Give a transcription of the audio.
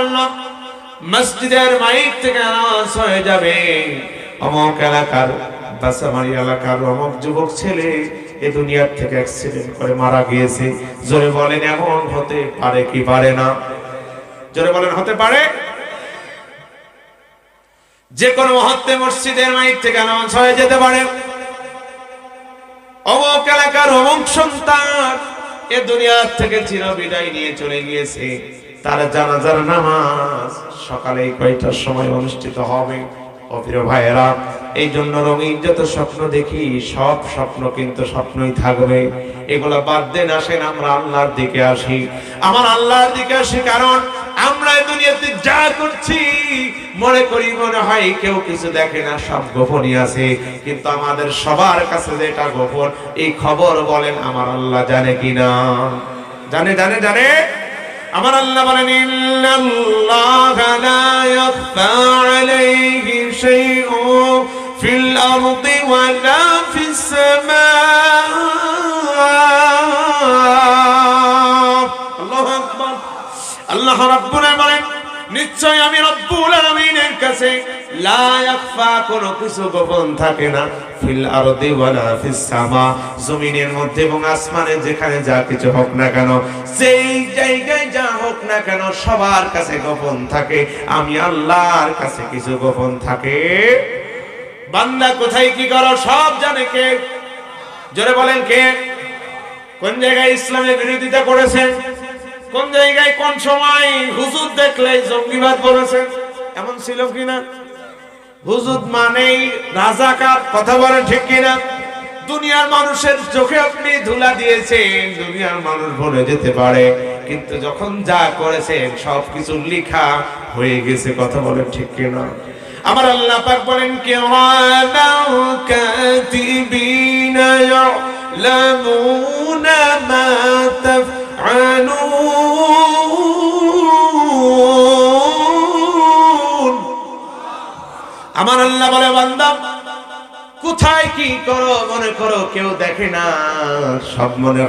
জন্য মসজিদের মাইক থেকে আওয়াজ হয়ে যাবে। অমুক এলাকার, বাসামারি এলাকার অমুক যুবক ছেলে এ দুনিয়ার থেকে অ্যাক্সিডেন্ট করে মারা গিয়েছে। জোরে বলেন, এমন হতে পারে কি পারে না? জোরে বলেন, হতে পারে? যে কোনো মুহূর্তে মসজিদের মাইক থেকে আনাউন্স হয়ে যেতে পারে। অমুক এলাকার অমুক সন্তান এ দুনিয়ার থেকে চির বিদায় নিয়ে চলে গিয়েছে। তার জানাজার নামাজ সকালে কয়টার সময় অনুষ্ঠিত হবে? ও ভাইয়েরা এই জন্য রঙিন যত স্বপ্ন দেখি, সব স্বপ্ন কিন্তু স্বপ্নই থাকবে। এগুলো বাদ দেন আসেন, আমরা আল্লাহর দিকে আসি। আমার আল্লাহর দিকে আসি কারণ আমরা দুনিয়াতে যা করছি মনে করি মনে হয় কেউ কিছু দেখে না, সব গোপনই আছে। কিন্তু আমাদের সবার কাছে যেটা গোপন, এই খবর বলেন, আমার আল্লাহ জানে কিনা। জানে জানে জানে? আমার আল্লাহ বলেন, ইন্নাল্লাহা লা ইয়াখফা আলাইহি শাইউন ফিল আরদি ওয়ালা ফিস সামা আল্লাহু আকবার। আল্লাহ রাব্বুল বলেন নিশ্চয় আমি রব্বুল আলামিনের কাছে লা ইয়াখফা কোনো কিছু গোপন থাকে না। ফিল আরদি ওয়ালা ফিস সামা। জমিনের মধ্যে এবং আসমানে যেখানে যা কিছু হোক না কেন সেই জায়গায় যা হোক না কেন সবার কাছে গোপন থাকে। আমি আল্লাহর কাছে কিছু গোপন থাকে। বান্দা কোথায় কি করো, সব জানে কে? জোরে বলেন কে? কোন জায়গায় ইসলামের বিরোধিতা করেছেন কোন জায়গায় কোন সময় হুজুর দেখলে জঙ্গিবাদ করেছেন এমন ছিল কিনা? হুজুর মানেই রাজাকার, কথা বলে ঠিক কিনা? দুনিয়ার মানুষের চোখে আপনি ধুলা দিয়েছেন, দুনিয়ার মানুষ ভুলে যেতে পারে। কিন্তু যখন যা করেছেন, সবকিছু লিখা হয়ে গেছে, কথা বলেন ঠিক কিনা? আমার আল্লাহ পাক বলেন কিরামাও কাতিবিনা ইয়ালামুনা মা আমার আল্লাহ বলে বান্দা কোথায় কি করো মনে করো কেউ দেখে না সব মনে